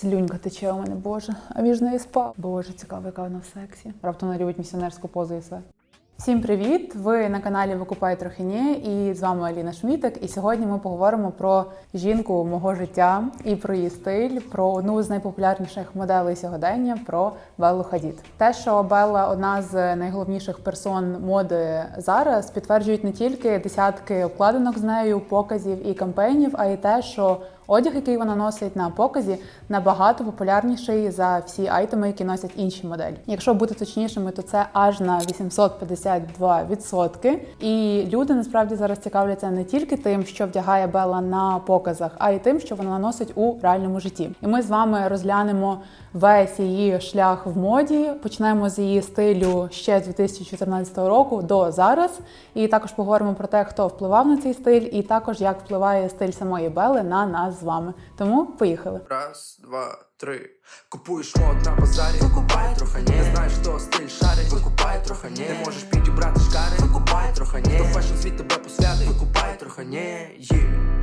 Слюнька тече у мене, боже. А між нею спав. Боже, цікаво, яка вона в сексі. Раптом вона любить місіонерську позу і все. Всім привіт! Ви на каналі Викупай трохи і з вами Аліна Шмітик. І сьогодні ми поговоримо про жінку мого життя і про її стиль, про одну з найпопулярніших моделей сьогодення про Беллу Хадід. Те, що Белла одна з найголовніших персон моди зараз, підтверджують не тільки десятки обкладинок з нею, показів і кампейнів, а й те, що Одяг, який вона носить на показі, набагато популярніший за всі айтеми, які носять інші моделі. Якщо бути точнішими, то це аж на 852%. І люди насправді зараз цікавляться не тільки тим, що вдягає Белла на показах, а й тим, що вона носить у реальному житті. І ми з вами розглянемо весь її шлях в моді. Почнемо з її стилю ще з 2014 року до зараз. І також поговоримо про те, хто впливав на цей стиль, і також як впливає стиль самої Белли на нас з вами. Тому поїхали. Раз, два, три. Купуєш мод на базарі, викупай трохи ні. Не знаєш, хто стиль шарить, викупай трохи ні. Не можеш підібрати шкари, викупай трохи ні. Хто фешн світ тебе посвятить, викупай трохи ні. Є.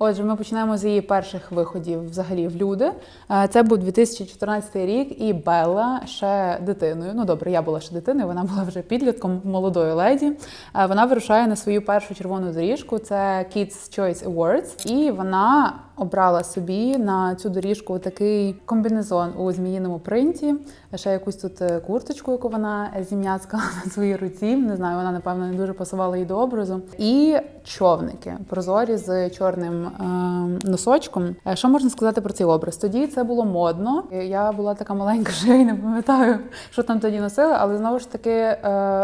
Отже, ми почнемо з її перших виходів взагалі в люди. Е, Це був 2014 рік, і Белла ще дитиною. Ну добре, я була ще дитиною, вона була вже підлітком молодої леді. Е, Вона вирушає на свою першу червону доріжку. Це Kids Choice Awards. І вона обрала собі на цю доріжку такий комбінезон у зміїному принті. Ще якусь тут е, курточку, яку вона зім'яцкала на своїй руці. Не знаю, вона напевно не дуже пасувала їй до образу. І човники прозорі з чорним е, носочком. Е, Що можна сказати про цей образ? Тоді це було модно. Я була така маленька, що я не пам'ятаю, що там тоді носили, але знову ж таки е,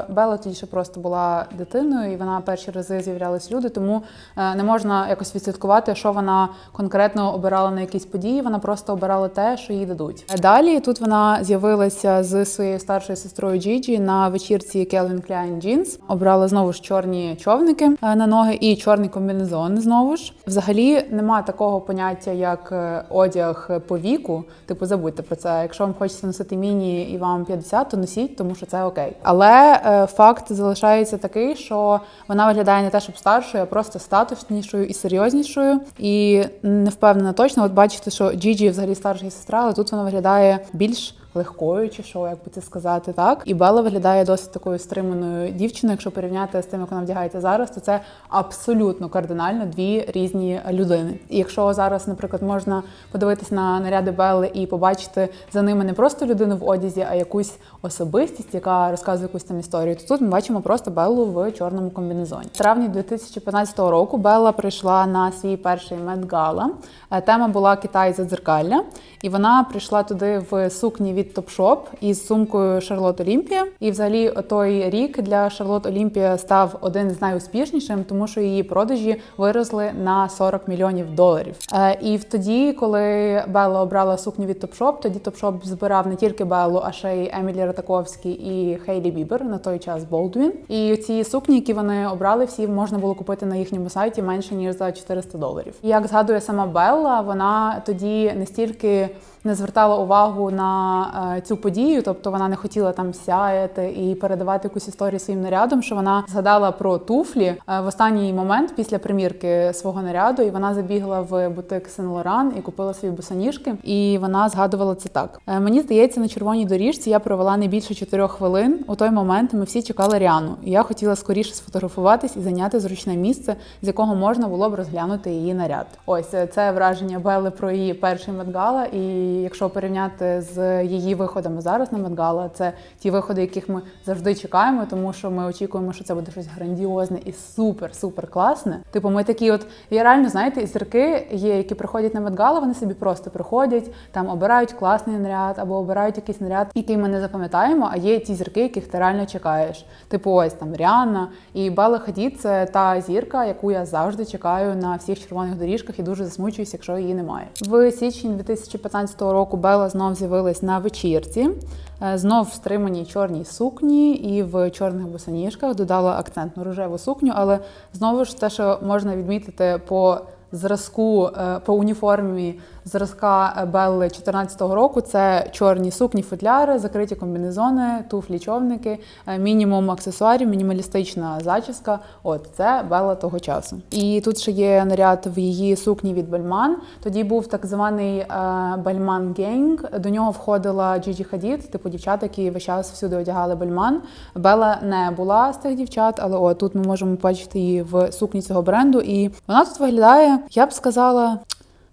Белла тоді ще просто була дитиною, і вона перші рази з'являлись люди, тому е, не можна якось відслідкувати, що вона конкретно обирала на якісь події. Вона просто обирала те, що їй дадуть. Далі тут вона з'явилася з своєю старшою сестрою Джіджі на вечірці Calvin Klein Jeans. Обрала знову ж чорні човники е, на ноги і чорний комбінезон. Знову ж взагалі нема такого поняття, як е, одяг по віку. Типу, забудьте про це. Якщо вам хочеться носити міні і вам 50, то носіть, тому що це окей. Але е, факт залишається такий, що вона виглядає не те, щоб старшою, а просто статуснішою і серйознішою. І не впевнена точно. От бачите, що Джіджі взагалі старша сестра, але тут вона виглядає більш легкою, чи що, як би це сказати, так. І Белла виглядає досить такою стриманою дівчиною. Якщо порівняти з тим, як вона вдягається зараз, то це абсолютно кардинально дві різні людини. І якщо зараз, наприклад, можна подивитись на наряди Белли і побачити за ними не просто людину в одязі, а якусь особистість, яка розказує якусь там історію, то тут ми бачимо просто Беллу в чорному комбінезоні. В травні 2015 року Белла прийшла на свій перший медгала. Тема була Китай задзеркалля, і вона прийшла туди в сукні від Topshop із сумкою Шарлот Олімпія. І взагалі той рік для Шарлот Олімпія став один з найуспішнішим, тому що її продажі виросли на 40 мільйонів доларів. Е, І в тоді, коли Белла обрала сукню від Topshop, тоді Topshop збирав не тільки Беллу, а ще й Емілі Ратаковський і Хейлі Бібер на той час Болдвін. І ці сукні, які вони обрали, всі можна було купити на їхньому сайті менше ніж за 400 доларів. Як згадує сама Белла, вона тоді не стільки не звертала увагу на цю подію, тобто вона не хотіла там сяяти і передавати якусь історію своїм нарядом. Що вона згадала про туфлі е, в останній момент після примірки свого наряду, і вона забігла в бутик Сен Лоран і купила свої босоніжки. І вона згадувала це так: «Е, мені здається, на червоній доріжці я провела не більше чотирьох хвилин. У той момент ми всі чекали Ріану. І я хотіла скоріше сфотографуватись і зайняти зручне місце, з якого можна було б розглянути її наряд. Ось е, це враження Белли про її перший медгала. І якщо порівняти з її виходами зараз на медгала, це ті виходи, яких ми завжди чекаємо, тому що ми очікуємо, що це буде щось грандіозне і супер, супер класне. Типу, ми такі, от я реально знаєте, зірки є, які приходять на медгала, вони собі просто приходять, там обирають класний наряд або обирають якийсь наряд, який ми не запам'ятаємо. А є ті зірки, яких ти реально чекаєш. Типу, ось там Ріанна і Белла Хадід – це та зірка, яку я завжди чекаю на всіх червоних доріжках і дуже засмучуюсь, якщо її немає. В січні 2015 року Белла знов з'явилась на вечірці. Е, Знов в стриманій чорній сукні і в чорних босоніжках додала акцентну рожеву сукню, але знову ж те, що можна відмітити по зразку е, по уніформі зразка Белли 14-го року. Це чорні сукні, футляри, закриті комбінезони, туфлі, човники, е, мінімум аксесуарів, мінімалістична зачіска. От це Белла того часу. І тут ще є наряд в її сукні від Бальман. Тоді був так званий е, Бальман Генг. До нього входила Джиджі Хадід, типу дівчат, які весь час всюди одягали Бальман. Белла не була з тих дівчат, але от тут ми можемо бачити її в сукні цього бренду. І вона тут виглядає, я б сказала.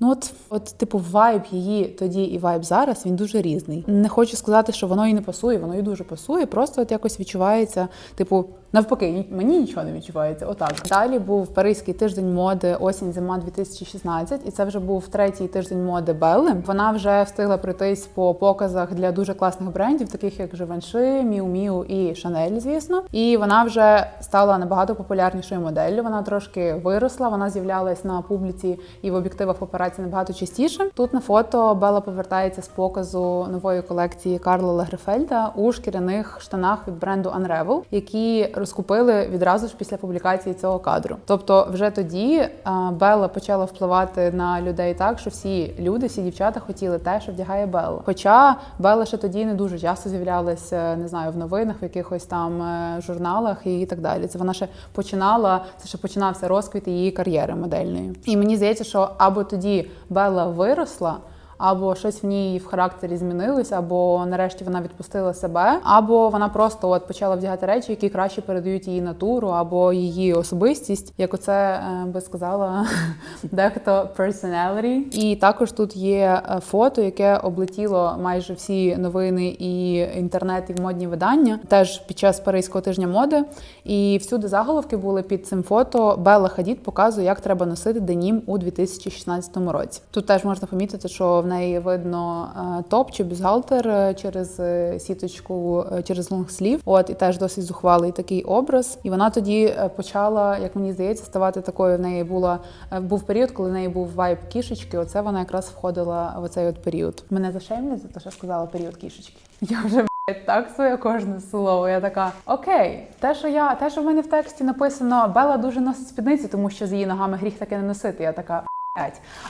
Ну от, от, типу, вайб її тоді і вайб зараз він дуже різний. Не хочу сказати, що воно їй не пасує, воно їй дуже пасує. Просто от якось відчувається, типу, навпаки, мені нічого не відчувається. Отак. Далі був Паризький тиждень моди осінь зима 2016, і це вже був третій тиждень моди Белли. Вона вже встигла пройтись по показах для дуже класних брендів, таких як Givenchy, Miu Miu і Chanel, звісно. І вона вже стала набагато популярнішою моделлю. Вона трошки виросла. Вона з'являлась на публіці і в об'єктивах папараці набагато частіше. Тут на фото Белла повертається з показу нової колекції Карла Лагерфельда у шкіряних штанах від бренду Unravel, які розкупили відразу ж після публікації цього кадру. Тобто, вже тоді а, Белла почала впливати на людей так, що всі люди, всі дівчата хотіли те, що вдягає Белла. Хоча Белла ще тоді не дуже часто з'являлася, не знаю, в новинах, в якихось там е, журналах і так далі. Це вона ще починала, це ще починався розквіт її кар'єри модельної. І мені здається, що або тоді Белла виросла. Або щось в ній в характері змінилось, або нарешті вона відпустила себе, або вона просто от почала вдягати речі, які краще передають її натуру, або її особистість, як оце е, би сказала дехто personality. І також тут є е, фото, яке облетіло майже всі новини і інтернет, і модні видання, теж під час Паризького тижня моди. І всюди заголовки були під цим фото. Белла Хадід показує, як треба носити денім у 2016 році. Тут теж можна помітити, що в неї видно е, топ чи бюстгальтер е, через е, сіточку, через лонгслів. От і теж досить зухвалий такий образ. І вона тоді почала, як мені здається, ставати такою. В неї була був період, коли в неї був вайб кішечки. Оце вона якраз входила в цей от період. Мене зашемлять за те, що сказала період кішечки. Я вже так своє кожне слово. Я така окей, те, що я те, що в мене в тексті написано, Бела дуже носить спідниці, тому що з її ногами гріх таке не носити. Я така.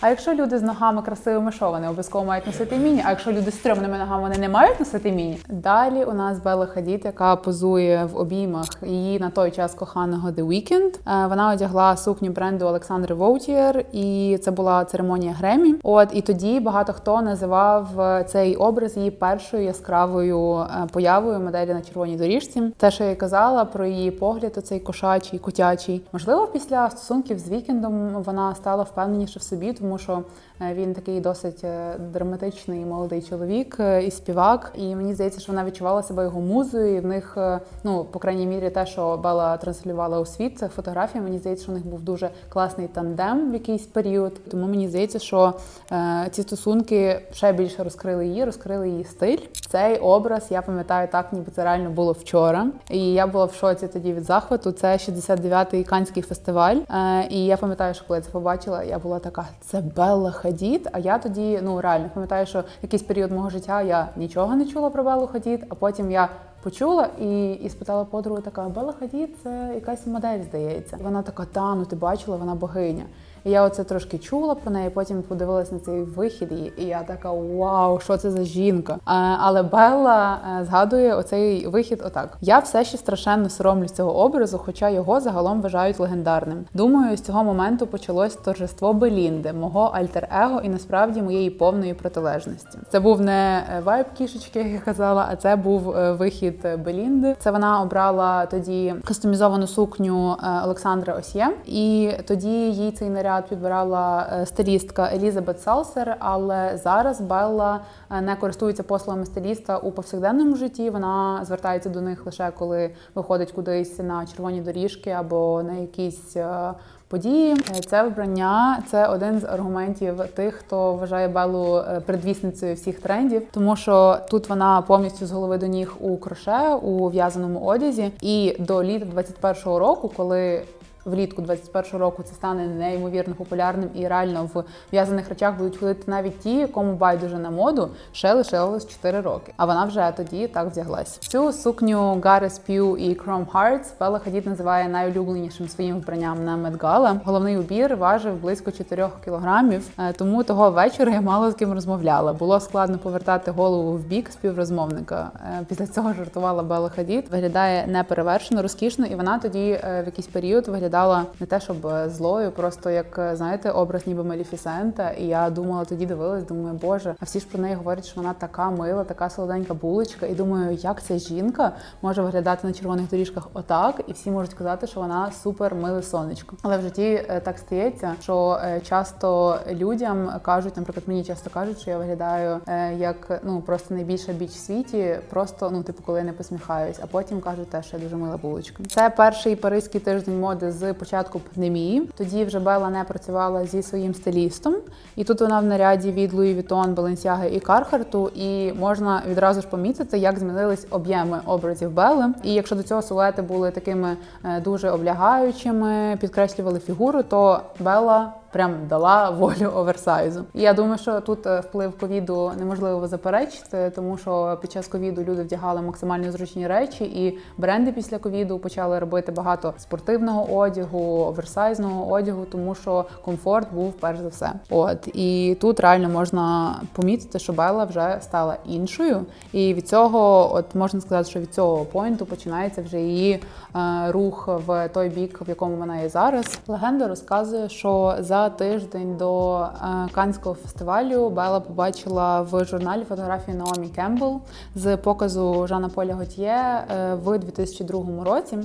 А якщо люди з ногами красивими, що вони обов'язково мають носити міні? А якщо люди з стрьомними ногами вони не мають носити міні? Далі у нас Бела Хадід, яка позує в обіймах її на той час коханого The Weeknd. Е, Вона одягла сукню бренду Олександри Воутієр, і це була церемонія Гремі. От і тоді багато хто називав е, цей образ її першою яскравою е, появою моделі на червоній доріжці. Те, що я казала про її погляд, оцей кошачий, котячий. Можливо, після стосунків з Вікендом вона стала впевненіше в собі, тому що він такий досить е, драматичний молодий чоловік е, і співак. І мені здається, що вона відчувала себе його музою. І в них, е, ну по крайній мірі, те, що Бела транслювала у світ, це фотографія. Мені здається, що у них був дуже класний тандем в якийсь період. Тому мені здається, що е, ці стосунки ще більше розкрили її, розкрили її стиль. Цей образ я пам'ятаю так, ніби це реально було вчора. І я була в шоці тоді від захвату. Це 69-й канський фестиваль. Е, і я пам'ятаю, що коли я це побачила, я була така: це Белла Хадід. А я тоді ну реально пам'ятаю, що якийсь період мого життя я нічого не чула про Беллу Хадід, а потім я. Почула і, і спитала подругу, така Белла Хадід, це якась модель, здається. Вона така, та ну ти бачила, вона богиня. І я оце трошки чула про неї, потім подивилась на цей вихід, і, я така вау, що це за жінка. Але Белла е, згадує оцей вихід отак: я все ще страшенно соромлюсь цього образу, хоча його загалом вважають легендарним. Думаю, з цього моменту почалось торжество Белінди, мого альтер-его і насправді моєї повної протилежності. Це був не е, вайб кішечки, як я казала, а це був е, вихід е, Белінди. Це вона обрала тоді кастомізовану сукню е, Олександра Осьє, і тоді їй цей наряд підбирала е, стилістка Елізабет Салсер. Але зараз Белла е, не користується послугами стиліста у повсякденному житті. Вона звертається до них лише коли виходить кудись на червоні доріжки або на якісь. е, Події це вбрання це один з аргументів тих, хто вважає Беллу предвісницею всіх трендів, тому що тут вона повністю з голови до ніг у кроше у в'язаному одязі. І до літа 21-го року, коли влітку 21-го року це стане неймовірно популярним і реально в в'язаних речах будуть ходити навіть ті, кому байдуже на моду, ще лишилось 4 роки. А вона вже тоді так вдяглась. Цю сукню Гаррес П'ю і Chrome Hearts Белла Хадід називає найулюбленішим своїм вбранням на Gala. Головний убір важив близько 4 кілограмів, е, тому того вечора я мало з ким розмовляла. Було складно повертати голову в бік співрозмовника. Е, Після цього жартувала Белла Хадід. Виглядає неперевершено, розкішно, і вона тоді е, в якийсь період виглядала не те, щоб е, злою, просто як е, знаєте, образ ніби Маліфісента. І я думала, тоді дивилась, думаю, боже, а всі ж про неї говорять, що вона така мила, така солоденька булочка. І думаю, як ця жінка може виглядати на червоних доріжках отак, і всі можуть казати, що вона супер миле сонечко. Але в житті е, так стається, що часто людям кажуть, наприклад, мені часто кажуть, що я виглядаю як ну просто найбільша біч в світі, просто ну типу, коли я не посміхаюсь, а потім кажуть те, що я дуже мила булочка. Це перший паризький тиждень моди з початку пандемії. Тоді вже Белла не працювала зі своїм стилістом, і тут вона в наряді від Луї Вітон, Balenciaga і Кархарту. і можна відразу ж помітити, як змінились об'єми образів Белли. І якщо до цього силуети були такими е, дуже облягаючими, підкреслювали фігуру, то Белла прям дала волю оверсайзу. І я думаю, що тут е, вплив ковіду неможливо заперечити, тому що під час ковіду люди вдягали максимально зручні речі, і бренди після ковіду почали робити багато спортивного одягу, оверсайзного одягу, тому що комфорт був перш за все. От і тут реально можна помітити, що Белла вже стала іншою, і від цього, от можна сказати, що від цього поінту починається вже її е, рух в той бік, в якому вона є зараз. Легенда розказує, що за тиждень до е, Канського фестивалю Белла побачила в журналі фотографію Наомі Кембл з показу Жана Поля Готьє е, в 2002 році.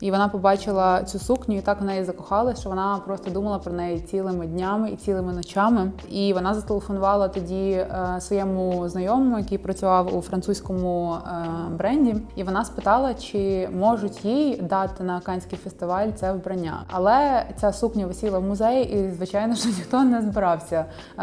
І вона побачила цю сукню і так в неї закохалась, що вона просто думала про неї цілими днями і цілими ночами. І вона зателефонувала тоді е, своєму знайомому, який працював у французькому бренді, і вона спитала, чи можуть їй дати на Канський фестиваль це вбрання. Але ця сукня висіла в музеї, і звичайно, що ніхто не збирався е,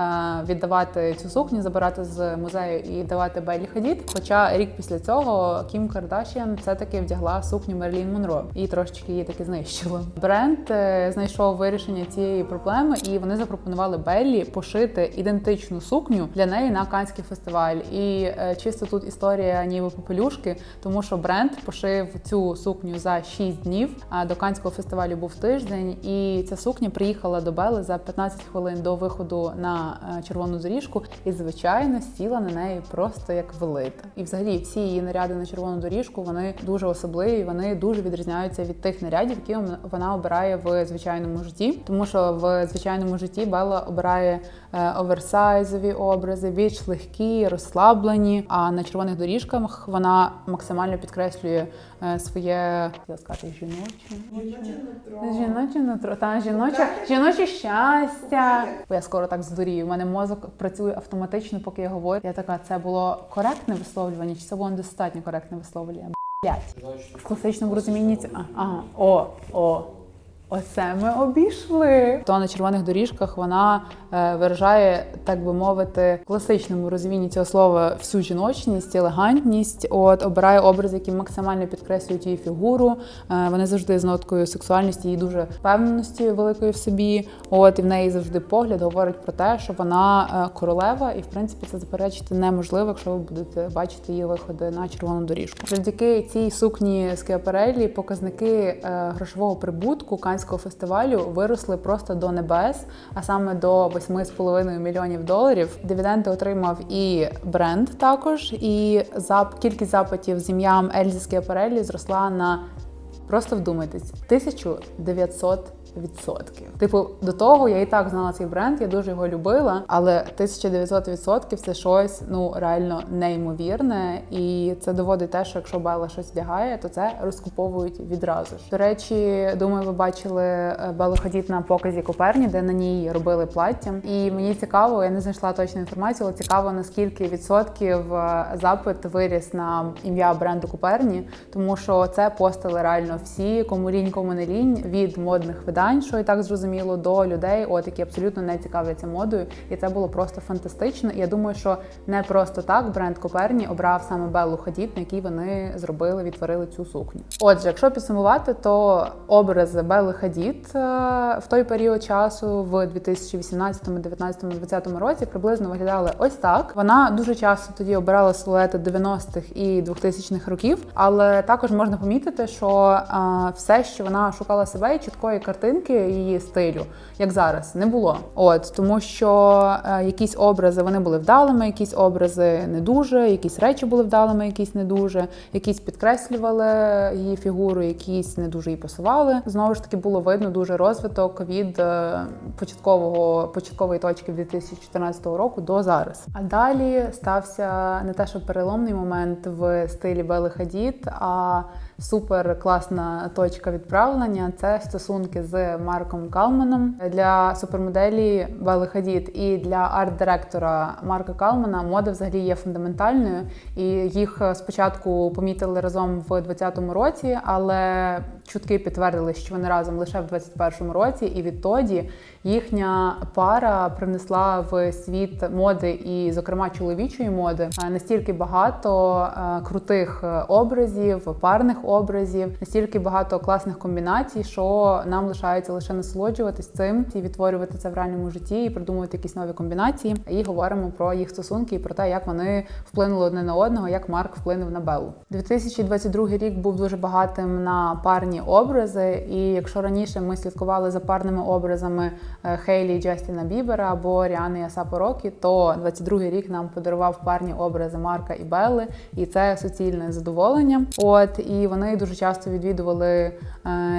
віддавати цю сукню, забирати з музею і давати Беллі Хадід. Хоча рік після цього Кім Кардашіан все таки вдягла сукню Мерлін Монро і трошечки її таки знищила. Бренд е, знайшов вирішення цієї проблеми, і вони запропонували Беллі пошити ідентичну сукню для неї на Канський фестиваль. І е, чисто тут історія ніби попелюшки, тому що бренд пошив цю сукню за 6 днів. А до Канського фестивалю був тиждень, і ця сукня приїхала до Белли за 15 хвилин до виходу на е, червону доріжку, і звичайно сіла на неї просто як велита. І взагалі всі її наряди на червону доріжку вони дуже особливі. Вони дуже відрізняються від тих нарядів, які вона обирає в звичайному житті, тому що в звичайному житті Белла обирає оверсайзові образи, більш легкі, розслаблені. А на червоних доріжках вона максимально підкреслює е, своє я сказати, жіноче. Жіноче нутро, та жіноче, жіноче щастя. Бо я скоро так здурію. У мене мозок працює автоматично, поки я говорю. Я така, це було коректне висловлювання, чи це було недостатньо коректне висловлювання? Блять. Класичному розумінні це ага, о, о. Оце ми обійшли. То на червоних доріжках вона е, виражає, так би мовити, класичному розумінні цього слова всю жіночність, елегантність. От обирає образи, які максимально підкреслюють її фігуру. Е, вони завжди з ноткою сексуальності, її дуже впевненості великої в собі. От і в неї завжди погляд говорить про те, що вона е, королева, і в принципі це заперечити неможливо, якщо ви будете бачити її виходи на червону доріжку. Завдяки цій сукні з Кіаперелі показники грошового прибутку Канського фестивалю виросли просто до небес, а саме до 8,5 мільйонів доларів. Дивіденди отримав і бренд також, і зап... кількість запитів з ім'ям Ельзі Скіаперелі зросла на просто вдумайтесь 1900 відсотків. Типу, до того я і так знала цей бренд, я дуже його любила, але 1900 відсотків це щось ну реально неймовірне, і це доводить те, що якщо Белла щось вдягає, то це розкуповують відразу ж. До речі, думаю, ви бачили е, Беллу Хадід на показі Коперні, де на ній робили плаття. І мені цікаво, я не знайшла точну інформацію, але цікаво наскільки відсотків е, запит виріс на ім'я бренду Коперні, тому що це постили реально всі, кому лінь, кому не лінь від модних видань видань, що і так зрозуміло, до людей, от які абсолютно не цікавляться модою. І це було просто фантастично. Я думаю, що не просто так бренд Коперні обрав саме Беллу Хадід, на якій вони зробили, відтворили цю сукню. Отже, якщо підсумувати, то образи Белли Хадід е, в той період часу в 2018, 19, 20 році приблизно виглядали ось так. Вона дуже часто тоді обирала силуети 90-х і 2000-х років, але також можна помітити, що е, все, що вона шукала себе чіткої картинки її стилю, як зараз, не було. От тому, що е, якісь образи вони були вдалими, якісь образи не дуже, якісь речі були вдалими, якісь не дуже, якісь підкреслювали її фігуру, якісь не дуже їй пасували. Знову ж таки було видно дуже розвиток від е, початкового початкової точки 2014 року до зараз. А далі стався не те, що переломний момент в стилі Бели Хадід, а супер класна точка відправлення це стосунки з Марком Калманом для супермоделі Белли Хадід. І для арт-директора Марка Калмана мода взагалі є фундаментальною, і їх спочатку помітили разом в 2020 році, але чутки підтвердили, що вони разом лише в 2021 році, і відтоді їхня пара принесла в світ моди і, зокрема, чоловічої моди е, настільки багато е, крутих образів, парних образів, настільки багато класних комбінацій, що нам лишається лише насолоджуватись цим і відтворювати це в реальному житті і придумувати якісь нові комбінації. І говоримо про їх стосунки і про те, як вони вплинули одне на одного, як Марк вплинув на Беллу. 2022 рік був дуже багатим на парні образи. І якщо раніше ми слідкували за парними образами е, Хейлі і Джастіна Бібера або Ріани і Асапо Рокі, то 22-й рік нам подарував парні образи Марка і Белли, і це суцільне задоволення. От і вони дуже часто відвідували е,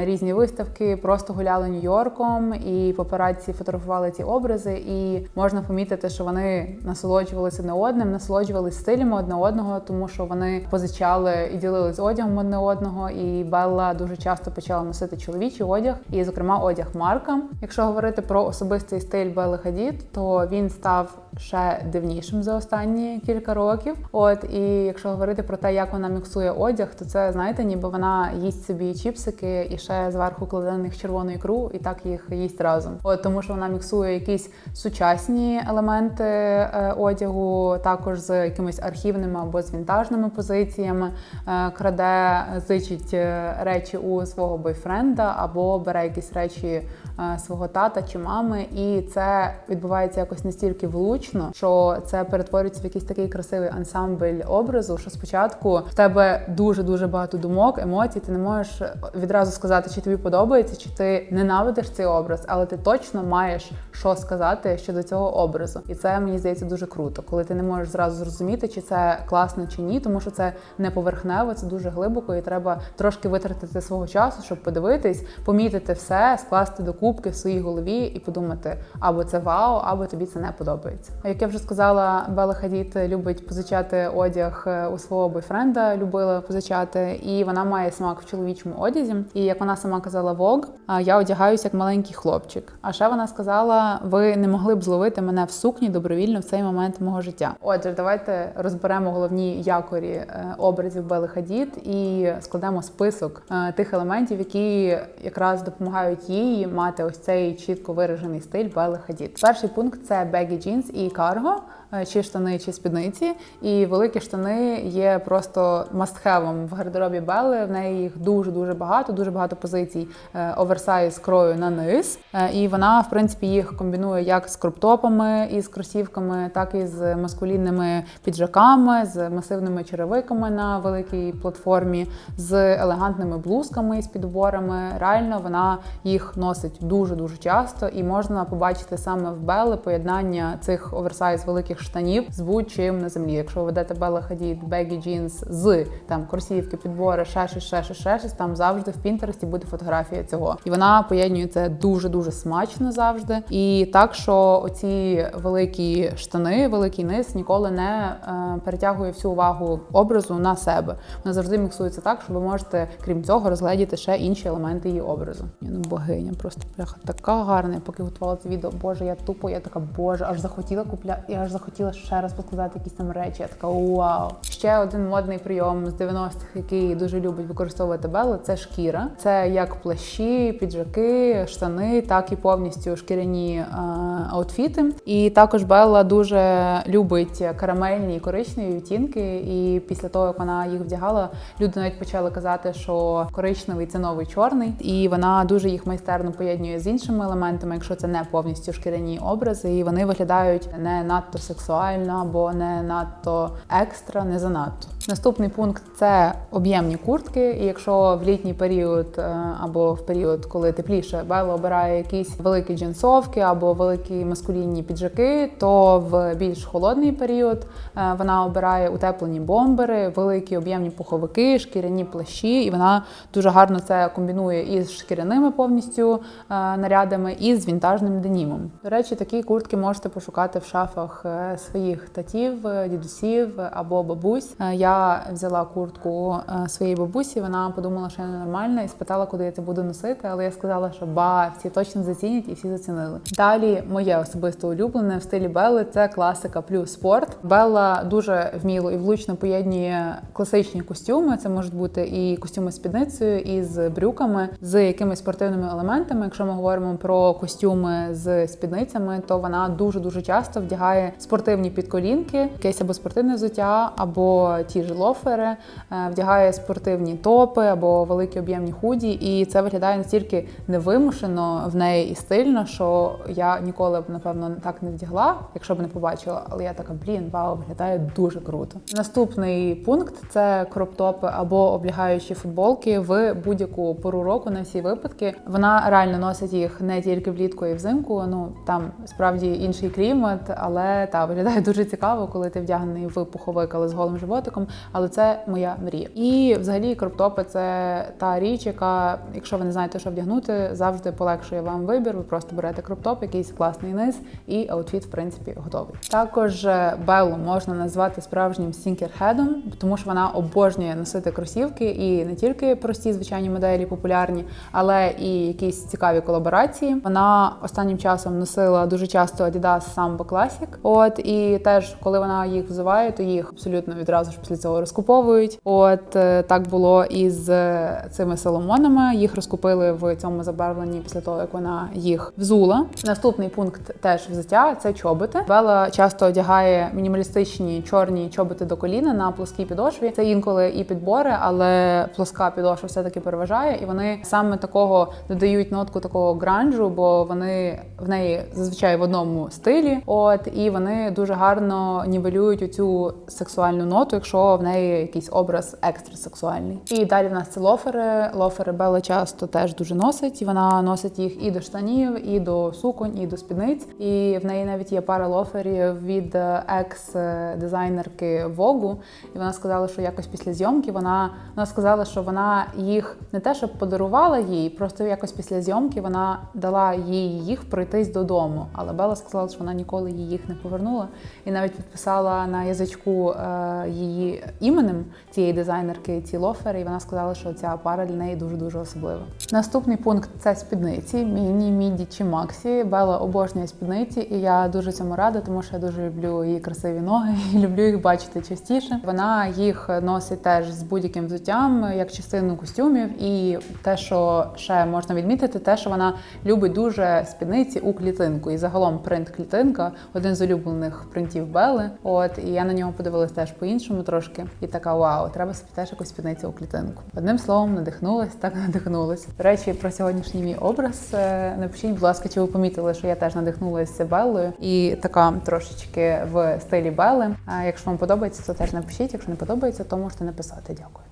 різні виставки, просто гуляли Нью-Йорком, і папараці фотографували ці образи. І можна помітити, що вони насолоджувалися одне одним, насолоджувалися стилями одне одного, тому що вони позичали і ділились одягом одне одного. І Белла дуже часто почала носити чоловічий одяг, і, зокрема, одяг Марка. Якщо говорити про особистий стиль Белли Хадід, то він став ще дивнішим за останні кілька років. От і якщо говорити про те, як вона міксує одяг, то це знаєте, ніби вона їсть собі чіпсики і ще зверху кладе на них червону ікру, і так їх їсть разом. От тому, що вона міксує якісь сучасні елементи е, одягу, також з якимись архівними або з вінтажними позиціями, е, краде, зичить е, речі у свого бойфренда або бере якісь речі е, свого тата чи мами, і це відбувається якось настільки влучно, що це перетворюється в якийсь такий красивий ансамбль образу, що спочатку в тебе дуже дуже багато думок, емоцій. Ти не можеш відразу сказати, чи тобі подобається, чи ти ненавидиш цей образ, але ти точно маєш що сказати щодо цього образу. І це мені здається дуже круто, коли ти не можеш зразу зрозуміти, чи це класно чи ні, тому що це не поверхнево, це дуже глибоко, і треба трошки витратити свого часу, щоб подивитись, помітити все, скласти до кубки в своїй голові і подумати, або це вау, або тобі це не подобається. Як я вже сказала, Бела Хадід любить позичати одяг е, у свого бойфренда, любила позичати, і вона має смак в чоловічому одязі. І як вона сама казала, Vogue, я одягаюся як маленький хлопчик. А ще вона сказала: ви не могли б зловити мене в сукні добровільно в цей момент мого життя. Отже, давайте розберемо головні якорі е, образів Бели Хадід і складемо список е, тих елементів, які якраз допомагають їй мати ось цей чітко виражений стиль Белли Хадід. Перший пункт це бегі джінс і карго. Е, Чи штани, чи спідниці, і великі штани є просто мастхевом в гардеробі Белли. В неї їх дуже дуже багато, дуже багато позицій е, оверсайз крою на низ. Е, І вона, в принципі, їх комбінує як з кроптопами і з кросівками, так і з маскулінними піджаками, з масивними черевиками на великій платформі, з елегантними блузками з підборами. Реально вона їх носить дуже дуже часто, і можна побачити саме в Белли поєднання цих оверсайз великих штанів з будь-чим на землі. Якщо ви ведете Белла Хадід, бегі джінс з там кросівки, підбори, ще щось, ще там завжди в Пінтересті буде фотографія цього. І вона поєднує це дуже дуже смачно завжди. І так, що оці великі штани, великий низ ніколи не е, перетягує всю увагу образу на себе. Вона завжди міксується так, що ви можете, крім цього, розгледіти ще інші елементи її образу. Ні, Ну, богиня, просто бляха, така гарна. Я поки готувала це відео, боже, я тупо, я така, боже, аж захотіла купляти, я аж захотіла ще раз показати якісь там речі. Я така вау. Ще один модний прийом з 90-х, який дуже любить використовувати Белла, це шкіра. Це як плащі, піджаки, штани, так і повністю шкіряні е, аутфіти. І також Белла дуже любить карамельні і коричневі відтінки. І після того, як вона їх вдягала, люди навіть почали казати, що коричневий це новий чорний, і вона дуже їх майстерно поєднує з іншими елементами, якщо це не повністю шкіряні образи, і вони виглядають не надто сексуально або не надто екстра, не занадто. Наступний пункт це об'ємні куртки. І якщо в літній період е, або в період, коли тепліше, Белла обирає якісь великі джинсовки або великі маскулінні піджаки, то в більш холодний період е, вона обирає утеплені бомбери, великі об'ємні пуховики, шкіряні плащі, і вона дуже гарно це комбінує із шкіряними повністю е, нарядами і з вінтажним денімом. До речі, такі куртки можете пошукати в шафах своїх татів, дідусів або бабусь. Е, Я взяла куртку е, своєї бабусі. Вона подумала, що я ненормальна, і спитала, куди я це буду носити. Але я сказала, що ба, всі точно зацінять і всі зацінили. Далі моє особисто улюблене в стилі Белли це класика плюс спорт. Белла дуже вміло і влучно поєднує класичні костюми. Це можуть бути і костюми з спідницею, і з брюками, з якимись спортивними елементами. Якщо ми говоримо про костюми з спідницями, то вона дуже дуже часто вдягає спортивні підколінки, якесь або спортивне взуття, або ті ж лофери, е, вдягає спортивні топи або великі об'ємні худі, і це виглядає настільки невимушено в неї і стильно, що я ніколи б напевно так не вдягла, якщо б не побачила. Але я така, блін, вау, виглядає дуже круто. Наступний пункт це кроптопи або облягаючі футболки в будь-яку пору року на всі випадки. Вона реально носить їх не тільки влітку і взимку. Ну там справді інший клімат, але виглядає дуже цікаво, коли ти вдягнений в пуховик, але з голим животиком. Але це моя мрія. І взагалі кроптопи це та річ, яка, якщо ви не знаєте, що вдягнути, завжди полегшує вам вибір. Ви просто берете кроптоп, якийсь класний низ, і аутфіт, в принципі, готовий. Також е, Беллу можна назвати справжнім стінкерхедом, тому що вона обожнює носити кросівки і не тільки прості звичайні моделі популярні, але і якісь цікаві колаборації. Вона останнім часом носила дуже часто Adidas Samba Classic. От і теж, коли вона їх взуває, то їх абсолютно відразу ж після цього розкуповують. От е, так було і з е, цими соломонами. Їх розкупили в цьому забарвленні після того, як вона їх взула. Наступний пункт теж взуття це чоботи. Бела часто одягає мінімалістичні чорні чоботи до коліна на плоскій підошві. Це інколи і підбори, але плоска підошва все таки переважає, і вони саме такого додають нотку такого гранжу, бо вони в неї зазвичай в одному стилі. От і вони дуже гарно нівелюють оцю сексуальну ноту, якщо в неї якийсь образ екстрасексуальний. І далі в нас це лофери. Лофери Бела часто теж дуже носить. Вона носить їх і до штанів, і до суконь, і до спідниць. І в неї навіть є пара лоферів від екс-дизайнерки Вогу. І вона сказала, що якось після зйомки вона, вона сказала, що вона їх не те, щоб подарувала їй, просто якось після зйомки вона дала їй їх пройтись додому. Але Бела сказала, що вона ніколи їх не повернула. І навіть підписала на язичку е, її іменем цієї дизайнерки ці лофери. І вона сказала, що ця пара для неї дуже дуже особлива. Наступний пункт це спідниці: міні, міді чи максі. Бела обожнює спідниці, і я дуже цьому рада, тому що я дуже люблю її красиві ноги і люблю їх бачити частіше. Вона їх носить теж з будь-яким взуттям, як частину костюмів. І те, що ще можна відмітити, те, що вона любить дуже спідниці у клітинку. І загалом принт клітинка один з улюблених принтів Бели. От і я на нього подивилась теж по-іншому трошки. І така вау, треба собі теж якусь спідницю у клітинку. Одним словом, надихнулась, так надихнулась. До речі, про сьогоднішній мій образ е, напишіть, будь ласка, чи ви помітили, що я теж надихнулася Беллою і така трошечки в стилі Белли. А якщо вам подобається, то теж напишіть. Якщо не подобається, то можете написати. Дякую.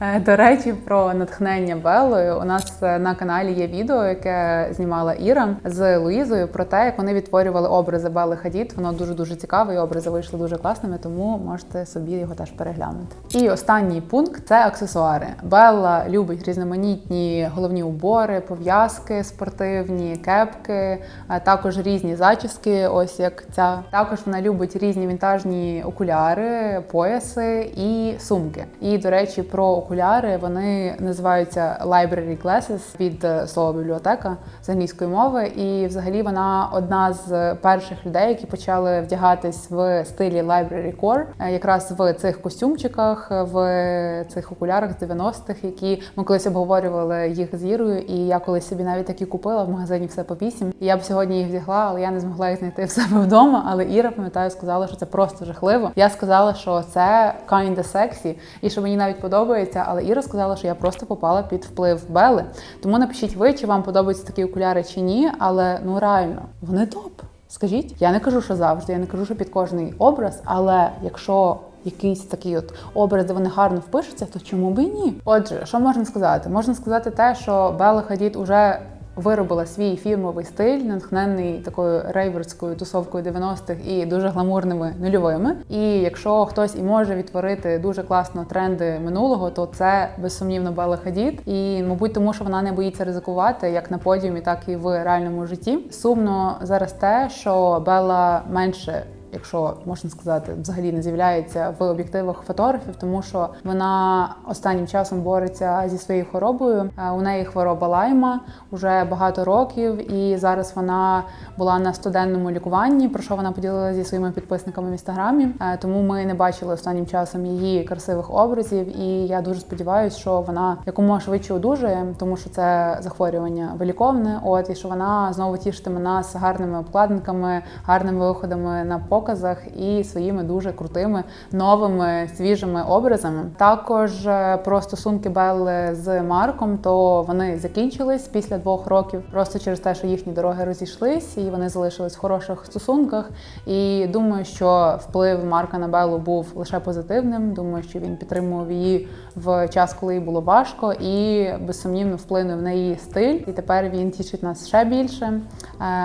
Е, До речі, про натхнення Беллою. У нас е, на каналі є відео, яке знімала Іра з Луїзою про те, як вони відтворювали образи Белли Хадід. Воно дуже дуже цікаве, і образи вийшли дуже класними, тому можете собі його теж переглянути. І останній пункт це аксесуари. Белла любить різноманітні головні убори, пов'язки спортивні, кепки, а також різні зачіски. Ось як ця. Також вона любить різні вінтажні окуляри, пояси і сумки. І до речі, про окуляри. Вони називаються library glasses від е, слова бібліотека з англійської мови. І взагалі вона одна з перших людей, які почали вдягатись в стилі library core, е, якраз в цих костюмчиках, в цих окулярах з 90-х, які ми колись обговорювали їх з Ірою. І я колись собі навіть такі купила в магазині все по вісім. Я б сьогодні їх вдягла, але я не змогла їх знайти в себе вдома. Але Іра, пам'ятаю, сказала, що це просто жахливо. Я сказала, що це kinda сексі, і що мені навіть подобається. Але Іра сказала, що я просто попала під вплив Бели. Тому напишіть ви, чи вам подобаються такі окуляри чи ні. Але ну реально, вони топ. Скажіть, я не кажу, що завжди, я не кажу, що під кожний образ, але якщо якийсь такий от образ, де вони гарно впишуться, то чому б і ні? Отже, що можна сказати? Можна сказати те, що Белла Хадід уже виробила свій фірмовий стиль, натхнений такою рейверською тусовкою 90-х і дуже гламурними нульовими. І якщо хтось і може відтворити дуже класно тренди минулого, то це безсумнівно Белла Хадід. І, мабуть, тому що вона не боїться ризикувати як на подіумі, так і в реальному житті. Сумно зараз те, що Белла менше якщо можна сказати, взагалі не з'являється в об'єктивах фотографів, тому що вона останнім часом бореться зі своєю хворобою. Е, У неї хвороба лайма вже багато років, і зараз вона була на студенному лікуванні. Про що вона поділилася зі своїми підписниками в інстаграмі. Е, Тому ми не бачили останнім часом її красивих образів. І я дуже сподіваюся, що вона якомога швидше одужає, тому що це захворювання виліковне. От і що вона знову тішитиме нас гарними обкладинками, гарними виходами на показах і своїми дуже крутими новими свіжими образами. Також е, про стосунки Белли з Марком, то вони закінчились після двох років, просто через те, що їхні дороги розійшлись, і вони залишились в хороших стосунках. І думаю, що вплив Марка на Беллу був лише позитивним. Думаю, що він підтримував її в час, коли їй було важко, і безсумнівно вплинув на її стиль. І тепер він тішить нас ще більше. Е,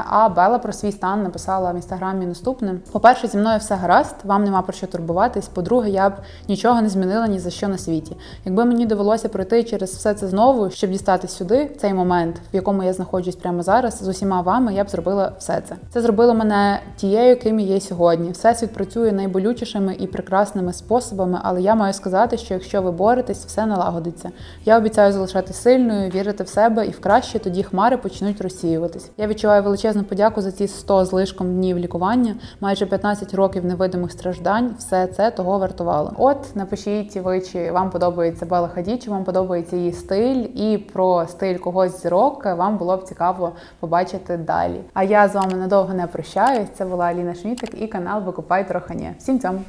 А Белла про свій стан написала в інстаграмі наступне: по-перше, зі мною все гаразд, вам нема про що турбуватись. По-друге, я б нічого не змінила ні за що на світі. Якби мені довелося пройти через все це знову, щоб дістатись сюди, в цей момент, в якому я знаходжусь прямо зараз, з усіма вами, я б зробила все це. Це зробило мене тією, ким я є сьогодні. Всесвіт працює найболючішими і прекрасними способами, але я маю сказати, що якщо ви боретесь, все налагодиться. Я обіцяю залишати сильною, вірити в себе і в краще, тоді хмари почнуть розсіюватись. Я відчуваю величезну подяку за ці 100 з лишком днів лікування, майже 15 років невидимих страждань. Все це того вартувало. От напишіть ви, чи вам подобається Бела Хаді, чи вам подобається її стиль, і про стиль когось з зірок вам було б цікаво побачити далі. А я з вами надовго не прощаюсь. Це була Аліна Шмітик і канал Викупай трохані. Всім цьому.